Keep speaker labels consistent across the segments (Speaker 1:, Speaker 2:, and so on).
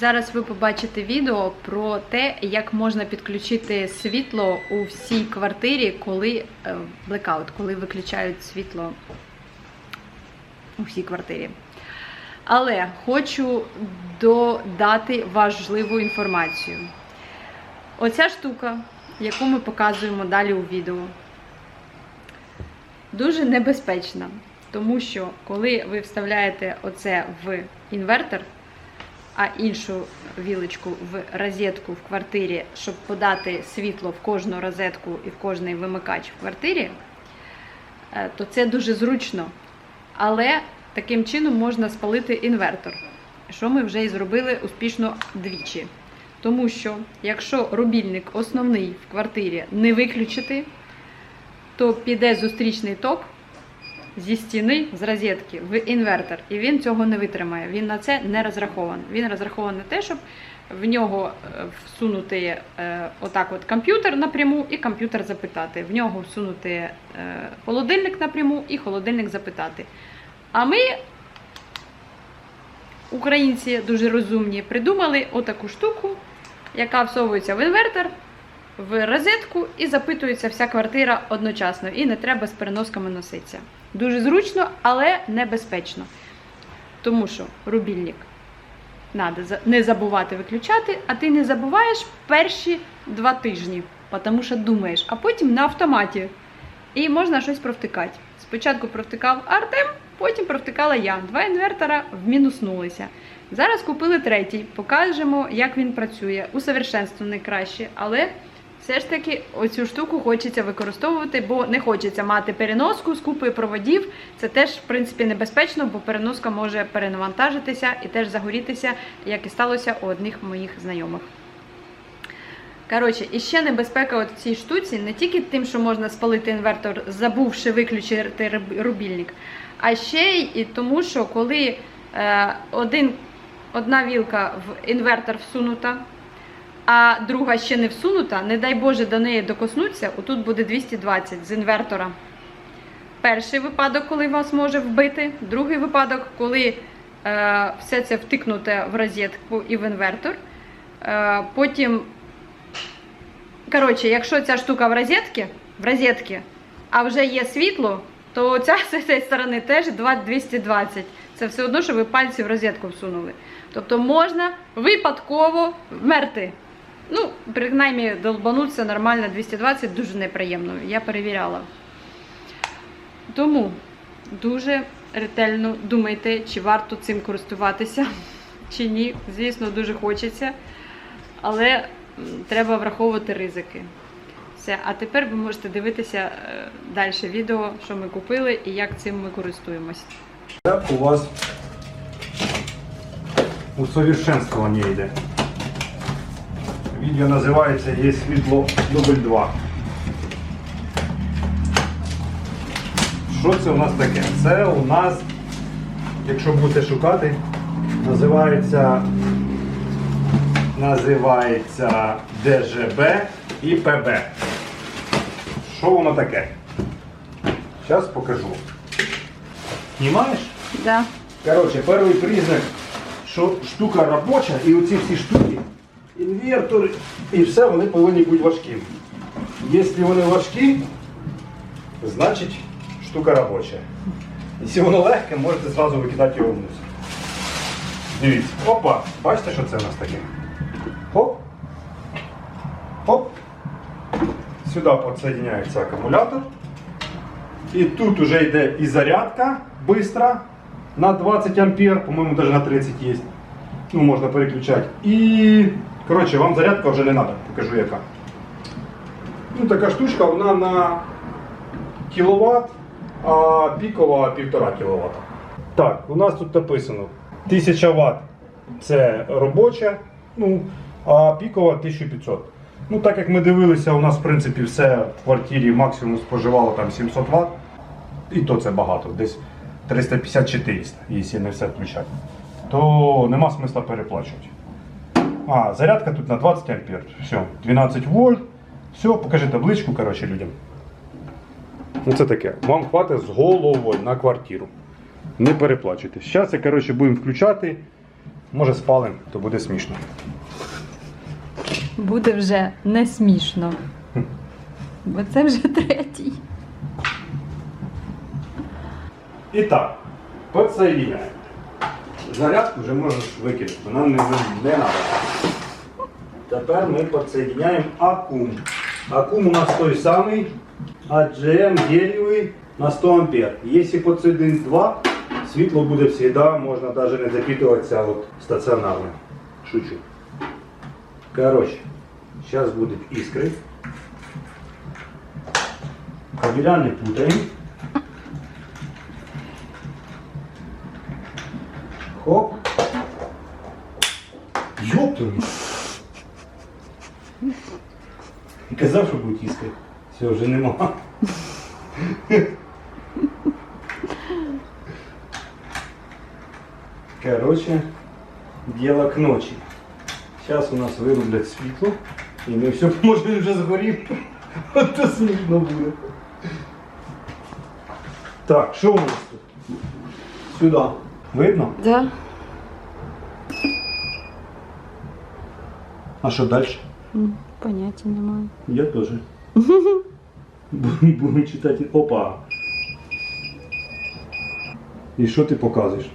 Speaker 1: Зараз ви побачите відео про те, як можна підключити світло у всій квартирі, коли е, блекаут, коли виключають світло у всій квартирі. Але хочу додати важливу інформацію. Оця штука, яку ми показуємо далі у відео, дуже небезпечна, тому що коли ви вставляєте оце в інвертор, а іншу вілочку в розетку в квартирі, щоб подати світло в кожну розетку і в кожний вимикач в квартирі, е, то це дуже зручно. Але таким чином можна спалити інвертор, що ми вже і зробили успішно двічі. Тому що якщо рубільник основний в квартирі не виключити, то піде зустрічний ток зі стіни, з розетки в інвертор, і він цього не витримає. Він на це не розрахований. Він розрахований на те, щоб в нього е, всунути е, отак от комп'ютер напряму і комп'ютер запитати. В нього всунути е, холодильник напряму і холодильник запитати. А ми, українці дуже розумні, придумали отаку штуку, яка всовується в інвертор, в розетку і запитується вся квартира одночасно. І не треба з переносками носитися. Дуже зручно, але небезпечно. Тому що рубільник треба не забувати виключати, а ти не забуваєш перші два тижні, тому що думаєш, а потім на автоматі. І можна щось провтикати. Спочатку провтикав Артем, потім провтикала я. Два інвертора вмінуснулися. Зараз купили третій, покажемо, як він працює. Усовершенствований краще, але все ж таки оцю штуку хочеться використовувати, бо не хочеться мати переноску з купою проводів. Це теж, в принципі, небезпечно, бо переноска може перенавантажитися і теж загорітися, як і сталося у одних моїх знайомих. Коротше, і ще небезпека от цій штуці не тільки тим, що можна спалити інвертор, забувши виключити рубільник, а ще й тому, що коли е, один, одна вілка в інвертор всунута, а друга ще не всунута, не дай Боже до неї докоснуться, отут буде 220 з інвертора. Перший випадок, коли вас може вбити, другий випадок, коли е, все це втикнуте в розетку і в інвертор. Е, потім Коротше, якщо ця штука в розетці, в розетці, а вже є світло, то ця з цієї сторони теж 220. Це все одно, що ви пальці в розетку всунули. Тобто можна випадково вмерти. Ну, принаймні, долбануться нормально 220 дуже неприємно. Я перевіряла. Тому дуже ретельно думайте, чи варто цим користуватися, чи ні. Звісно, дуже хочеться. Але треба враховувати ризики. Все, а тепер ви можете дивитися далі відео, що ми купили і як цим ми користуємось.
Speaker 2: Як у вас усовершенствование йде. Відео називається Є світло дубль 2. Що це у нас таке? Це у нас, якщо будете шукати, називається називається ДЖБ і ПБ. Що воно таке? Зараз покажу. Знімаєш?
Speaker 1: Да.
Speaker 2: Короче, перший признак, що штука робоча, і оці всі штуки, інвертори і все, вони повинні бути важкі. Якщо вони важкі, значить штука робоча. Якщо воно легке, можете зразу викидати його вниз. Дивіться, опа, бачите, що це у нас таке? Хоп. Хоп. Сюди підсоединяється акумулятор. І тут уже йде і зарядка быстро на 20 ампер, по-моєму, даже на 30 є. Ну, можна переключати. І, коротше, вам зарядка вже не треба, покажу яка. Ну, така штучка, вона на кіловат, а пікова 1,5 кВт. Так, у нас тут написано 1000 Вт це робоча, ну, а пікова 1500. Ну, так як ми дивилися, у нас в принципі все в квартирі максимум споживало там 700 Вт. І то це багато, десь 350-400, якщо не все включати. То нема смисла переплачувати. А, зарядка тут на 20 ампер. Все, 12 вольт. Все, покажи табличку, коротше, людям. Ну це таке. Вам хватить з головою на квартиру. Не переплачуйте. Зараз, коротше, будемо включати Може спалим, то буде смішно.
Speaker 1: Буде вже не смішно. Бо це вже третій.
Speaker 2: І так, підсоединяємо. Зарядку вже можеш викинути, вона не, треба. Тепер ми підсоединяємо акум. Акум у нас той самий, AGM гелієвий на 100 А. Якщо підсоединити 2, світло буде завжди, можна навіть не запитуватися от, стаціонарно. Шучу. Коротше, зараз будуть іскри. Кабеля не путаємо. Хоп. Ёптуни. Казав, що будуть іскри. Все, вже нема. Короче, дело к ночи. Сейчас у нас вирублять світло. І ми все, може вже згорів. От то смішно буде. Так, що у нас тут? Сюди. Видно?
Speaker 1: Да.
Speaker 2: А що далі?
Speaker 1: Поняття немає.
Speaker 2: Я теж. Будемо читати. Опа. І що ти показуєш?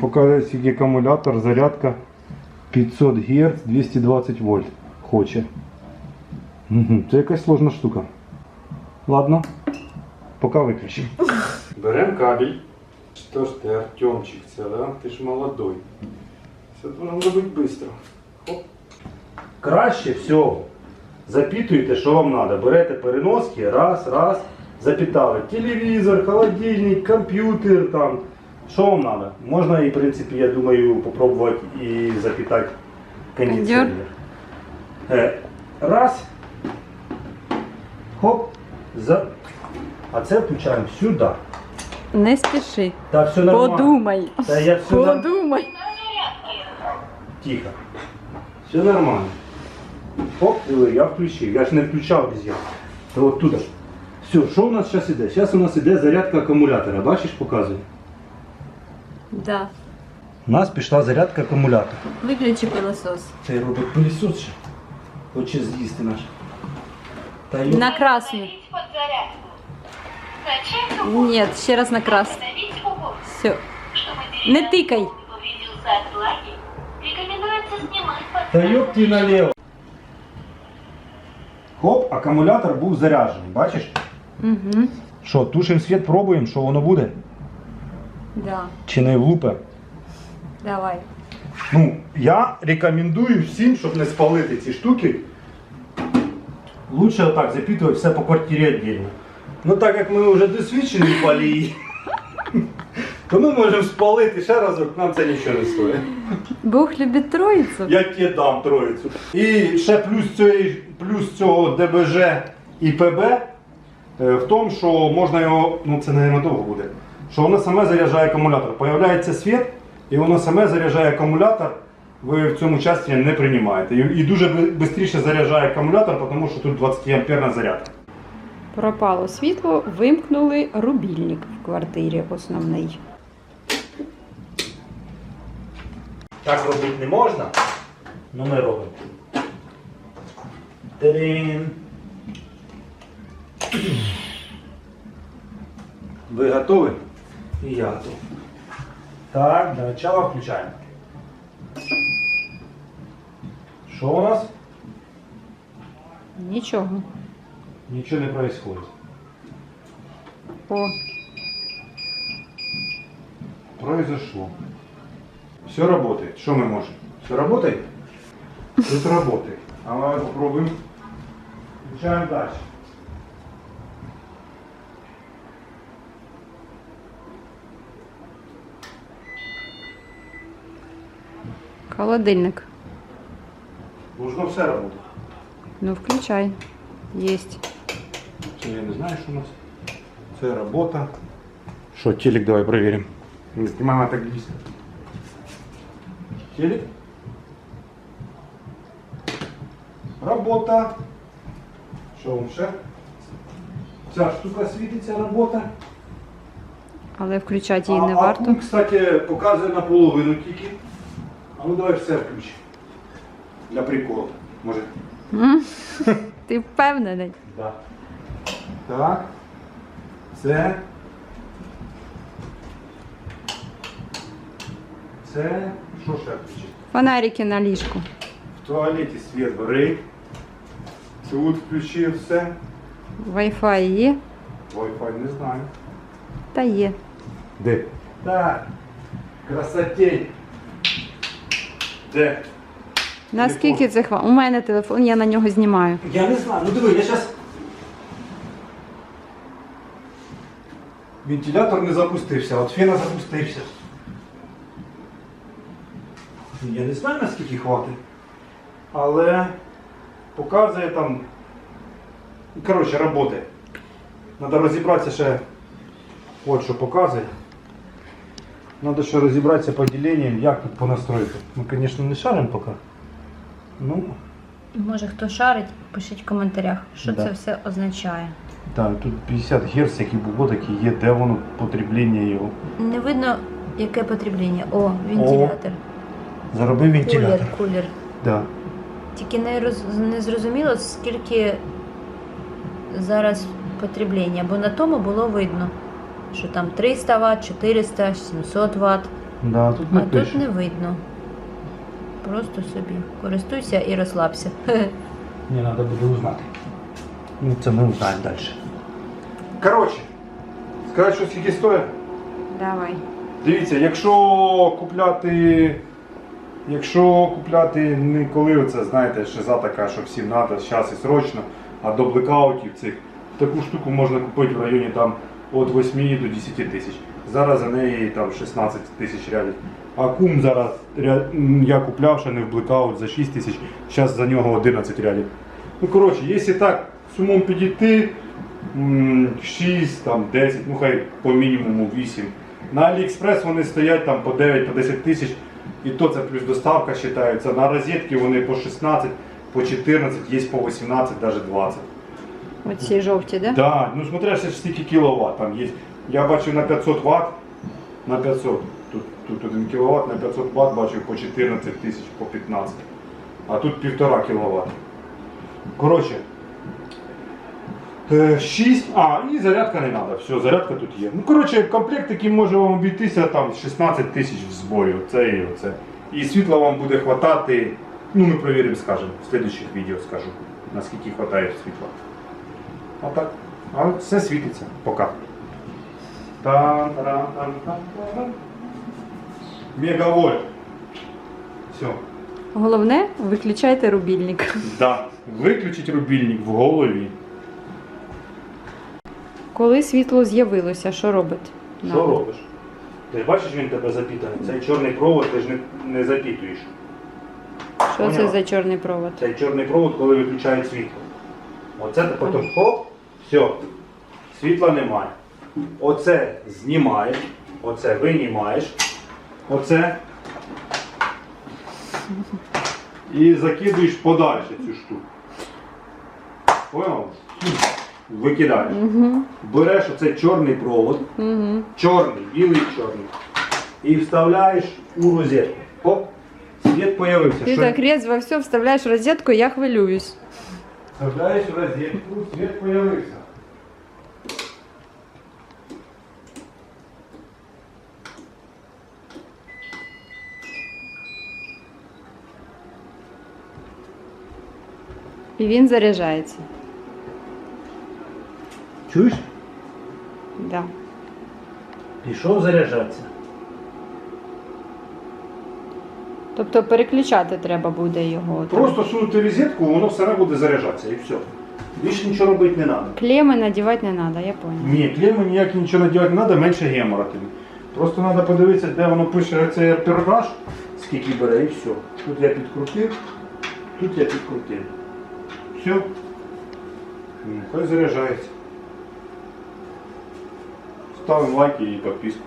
Speaker 2: Показує скільки акумулятор, зарядка 500 Гц, 220 вольт. Хоче. Це якась сложна штука. Ладно. Поки виключимо. Беремо кабель. Що ж ти, Артемчик, це, да? Ти ж молодой. Все должно робити швидко. Краще всього запитуйте, що вам треба. Берете переноски, раз, раз, запитали. Телевізор, холодильник, комп'ютер, там. Що вам треба? Можна і, в принципі, я думаю, попробувати і запитати кондиціонер. Е, раз. Хоп. За... А це включаємо сюди.
Speaker 1: Не спіши.
Speaker 2: Та все нормально.
Speaker 1: Подумай.
Speaker 2: Та я все.
Speaker 1: Подумай.
Speaker 2: Тихо. Все нормально. Оп, я включив. Я ж не включав без я. То от туди. Все, що у нас зараз іде? Зараз у нас іде зарядка акумулятора. Бачиш, показує.
Speaker 1: Да.
Speaker 2: У нас пішла зарядка акумулятора.
Speaker 1: Виключи пилосос.
Speaker 2: Цей робить пилісос ще. Хоче з'їсти наш. Та й...
Speaker 1: На.
Speaker 3: Зачем
Speaker 1: Ні, ще раз на красну. Все. Не
Speaker 3: влаги,
Speaker 2: Та йоп ти наліво. Хоп, акумулятор був заряджений, бачиш?
Speaker 1: Угу.
Speaker 2: Що, тушимо світ, пробуємо, що воно буде?
Speaker 1: Да.
Speaker 2: Чи не влупе?
Speaker 1: Давай.
Speaker 2: Ну, я рекомендую всім, щоб не спалити ці штуки. Лучше отак запитувати все по квартирі віддільно. Ну так як ми вже досвідчені палії, то ми можемо спалити ще разок, нам це нічого не стоїть.
Speaker 1: Бог любить троїцю.
Speaker 2: Я тебе дам троїцю. І ще плюс, цієї, плюс цього ДБЖ і ПБ е, в тому, що можна його, ну це, мабуть, довго буде, що воно саме заряджає акумулятор. Появляється світ, і воно саме заряджає акумулятор. Ви в цьому часті не приймаєте. І, і дуже швидше заряджає акумулятор, тому що тут 20 амперна зарядка.
Speaker 1: Пропало світло, вимкнули рубільник в квартирі основний.
Speaker 2: Так робити не можна, але ми робимо. Тарин. Ви готові? І я готов. Так, для начала включаємо. Що у нас?
Speaker 1: Нічого.
Speaker 2: Нічого не происходит.
Speaker 1: О,
Speaker 2: Произошло. Все работает. Что мы можем? Все работает? Тут работает. А давай попробуем. Включаем дальше.
Speaker 1: холодильник.
Speaker 2: Должно все работать.
Speaker 1: Ну, включай. Єсть.
Speaker 2: Це я не знаю, що у нас. Це робота. Що, телек давай проверим. Не знімаємо так близько. Телек. Робота. Що вам ще? Ця штука світиться, робота.
Speaker 1: Але включати її не
Speaker 2: а
Speaker 1: варто.
Speaker 2: кум, кстати, показує наполовину тільки. А ну давай все включи. Для приколу. Може.
Speaker 1: Ти впевнений?
Speaker 2: Да. Так. Це. Це. Що ще включити?
Speaker 1: Фонарики на ліжку.
Speaker 2: В туалеті світ горить. Тут включив все.
Speaker 1: Wi-Fi є?
Speaker 2: Wi-Fi не знаю.
Speaker 1: Та є.
Speaker 2: Де? Так. Красотень. Де?
Speaker 1: Наскільки це хва? У мене телефон, я на нього знімаю.
Speaker 2: Я не знаю. Ну диви, я зараз. Вентилятор не запустився, от фена запустився. Я не знаю наскільки хватить. Але показує там. Ну, Коротше, роботи. Треба розібратися ще. От що показує. Треба ще розібратися по діленням, як тут по настройку. Ми, звісно, не шаримо поки. Ну,
Speaker 1: Може хто шарить, пишіть в коментарях, що
Speaker 2: Да.
Speaker 1: це все означає.
Speaker 2: Так, тут 50 Гц, які було, такі є, де воно потреблення його.
Speaker 1: Не видно, яке потреблення. О, вентилятор.
Speaker 2: Заробив вентилятор.
Speaker 1: Кулер, кулер.
Speaker 2: Да.
Speaker 1: Тільки не, роз... не зрозуміло, скільки зараз потреблення, бо на тому було видно, що там 300 Вт, 400, 700 Вт,
Speaker 2: Да, тут не
Speaker 1: а
Speaker 2: пише.
Speaker 1: тут не видно. Просто собі користуйся і розслабся.
Speaker 2: Не треба буде узнати. Ну, це ми узнаємо далі. Коротше, сказати, що скільки стоїть?
Speaker 1: Давай.
Speaker 2: Дивіться, якщо купляти. Якщо купляти не коли оце, знаєте, шиза така, що всім треба зараз і срочно, а до блекаутів цих, таку штуку можна купити в районі там від 8 до 10 тисяч. Зараз за неї там 16 тисяч рядів. А кум зараз я купляв ще не в блекаут за 6 тисяч, зараз за нього 11 рядів. Ну коротше, якщо так сумом підійти, 6, там, 10, ну хай по мінімуму 8. На Аліекспрес вони стоять там по 9, по 10 тисяч, і то це плюс доставка вважається. На розетки вони по 16, по 14, є по 18, навіть 20.
Speaker 1: Оці жовті, да?
Speaker 2: Да, ну смотря ще скільки кіловат там є. Я бачив на 500 Вт, на 500, тут, тут 1 кВт, на 500 Вт бачив по 14 тисяч, по 15. А тут 1,5 кВт. Коротше, 6, а, і зарядка не треба, все, зарядка тут є. Ну, коротше, комплект який може вам обійтися там 16 тисяч в зборі, оце і оце. І світла вам буде хватати, ну ми перевіримо, скажемо, в слідчих відео скажу, наскільки хватає світла. А так, а все світиться. Та-ра-там-там-там. Мегавольт. Все.
Speaker 1: Головне, виключайте рубільник.
Speaker 2: Да. Виключить рубільник в голові.
Speaker 1: Коли світло з'явилося, що робить?
Speaker 2: Що робиш? Ти ж бачиш, він тебе запітаний. Цей чорний провод ти ж не, не запітуєш.
Speaker 1: Що це
Speaker 2: Поняла?
Speaker 1: за чорний провод?
Speaker 2: Цей чорний провод, коли виключають світло. Оце ти потім хоп, все, світла немає. Оце знімаєш, оце винімаєш, оце. І закидуєш подальше цю штуку. Понял? Викидаєш.
Speaker 1: Угу.
Speaker 2: Береш оцей чорний провод,
Speaker 1: Угу.
Speaker 2: чорний, білий чорний, і вставляєш у розетку. Хоп, світ появився.
Speaker 1: Ти
Speaker 2: Що-
Speaker 1: так резво все вставляєш в розетку, я хвилююсь.
Speaker 2: Вставляєш в розетку, світ появився.
Speaker 1: І він заряджається.
Speaker 2: Чуєш?
Speaker 1: Да.
Speaker 2: Пішов заряджатися.
Speaker 1: Тобто переключати треба буде його. там.
Speaker 2: Просто сунути розетку, воно все буде заряджатися і все. Більше нічого робити не треба.
Speaker 1: Клеми надівати не треба, я поняла.
Speaker 2: Ні, клейми ніяк нічого надівати не треба, менше гемора тобі. Просто треба подивитися, де воно пише цей перраж, скільки бере, і все. Тут я підкрутив, тут я підкрутив. Все. Ну, Хай заряджається. Ставимо лайки і підписку.